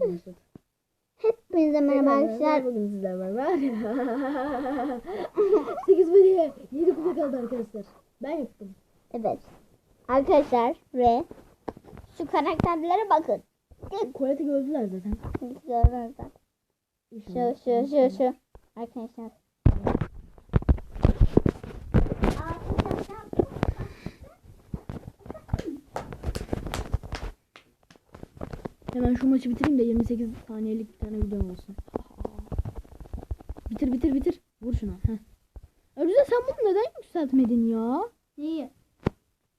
Başladı. Hepinize merhaba arkadaşlar. Bugün sizlerle var. 8 bölüye 7 kupa kaldı arkadaşlar. Ben yaptım. Evet. Arkadaşlar ve şu karakterlere bakın. Kualite gördüler zaten. Gördünüz zaten. Şu şu şu şu. Arkadaşlar. Hemen şu maçı bitireyim de 28 saniyelik bir tane videom olsun. Bitir bitir bitir. Vur şuna. Örüze sen bunu neden yükseltmedin ya? Neyi?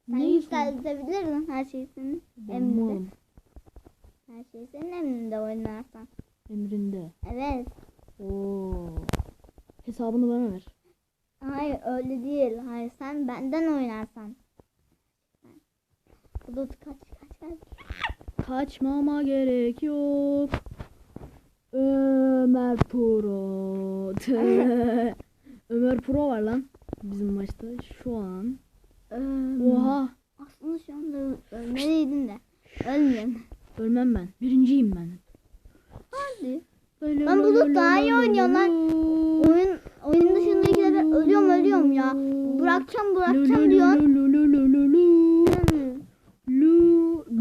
Sen Neyi yükseltebilirdin her şeyi senin emrinde. Her şey senin emrinde oynarsan. Emrinde. Evet. Oo. Hesabını bana ver. Hayır öyle değil. Hayır sen benden oynarsan. Kaç kaç kaç. Kaçmama gerek yok. Ömer Pro. Ömer Pro var lan bizim maçta şu an. Oha. Aslında şu anda ölmeliydin de. Ölmüyorsun. Ölmem ben. Birinciyim ben. Hadi. Böyle Lan Bulut daha iyi oynuyor lan. Oyun oyun dışındakilere ölüyorum ölüyorum ya. Bırakacağım bırakacağım diyor.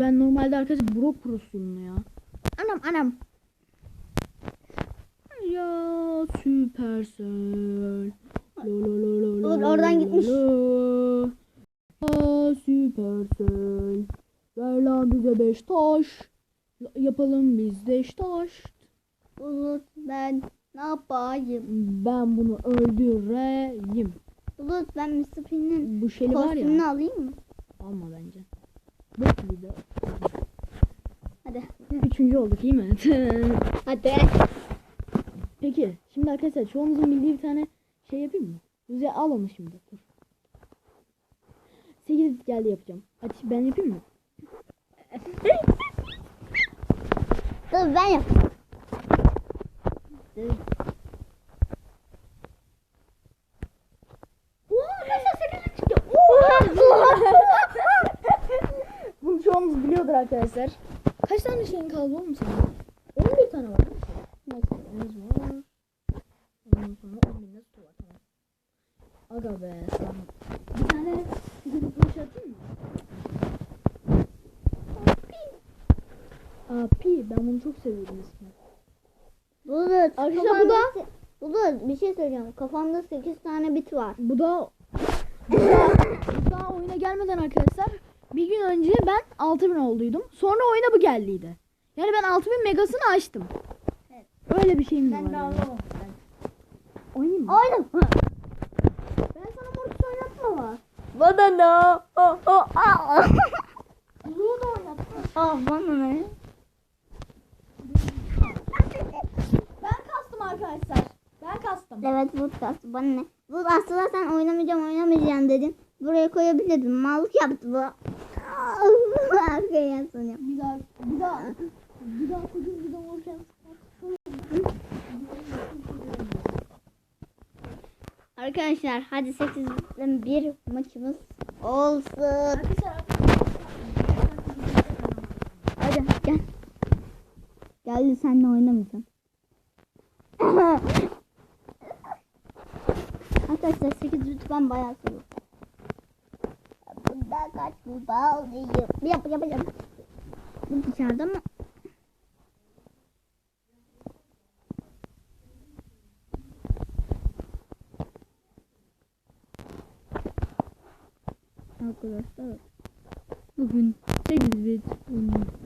Ben normalde arkadaşlar Bro Pro'suyum ya. Anam anam. Ya lo. Olur, oradan gitmiş. lo. Aa Supercell. Ver lan bize beş taş. Yapalım biz beş taş. Bulut ben ne yapayım? Ben bunu öldüreyim. Bulut ben Mr. Pin'in Bu kostümünü ya. alayım mı? Alma bence. Bir de. Hadi. Üçüncü olduk iyi mi? Hadi. Peki şimdi arkadaşlar çoğumuzun bildiği bir tane şey yapayım mı? Güzel al onu şimdi. Dur. 8 geldi yapacağım. Hadi ben yapayım mı? Dur ben yap. Dur. Bunu çoğumuz biliyordur arkadaşlar. Kaç tane şeyin kaldı oğlum senin? 11 tane var. Neyse. Temiz var. Ondan sonra 10 bin de su var. Aga be. Tamam. Bir tane sigara flash atayım mı? Aa pi. Ben bunu çok seviyorum ismini. Bulut. Arkadaşlar bu da- Bulut bir şey söyleyeceğim. Kafamda 8 tane bit var. Bu da bu da, bu da oyuna gelmeden arkadaşlar bir gün önce ben 6000 olduydum. Sonra oyuna bu geldiydi. Yani ben 6000 megasını açtım. Evet. Öyle bir şeyimiz var. Ben de. Oynayayım mı? Oynam. Ben sana Mortis oynatma var. Bana ne? Oh, oh, ah. Zulu da oynatma. Ah bana ne? Ben kastım arkadaşlar. Ben kastım. Evet Bulut kastı bana ne? Bulut aslında sen oynamayacağım oynamayacağım dedin. Buraya koyabilirdin. Mallık yaptı bu. Arkaya yansın Bir daha bir daha bir daha kuduz bir daha olacağım. Arkadaşlar hadi 8'den bir maçımız olsun. Arkadaşlar Hadi gel. Geldi senle oynamayacağım. Arkadaşlar 8 lütfen bayağı seviyorum. Bunda kaç bir bağlıyım. Yap yap yap. Bu dışarıda mı? Arkadaşlar bugün 8 bit oynuyoruz.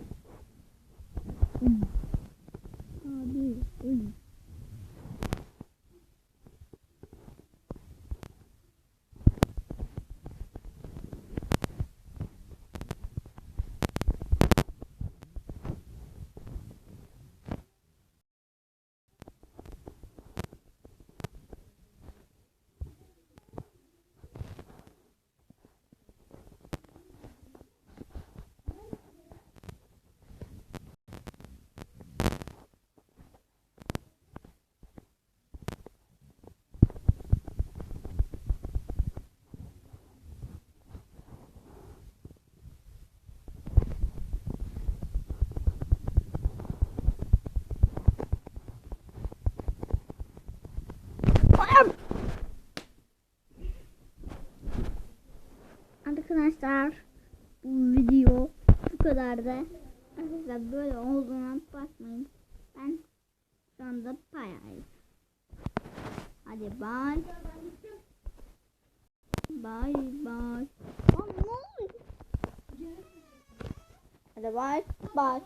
Arkadaşlar bu video bu kadardı. Arkadaşlar böyle olduğuna bakmayın. Ben şu anda payayım. Hadi. Aa, ne oluyor? Hadi bay bay.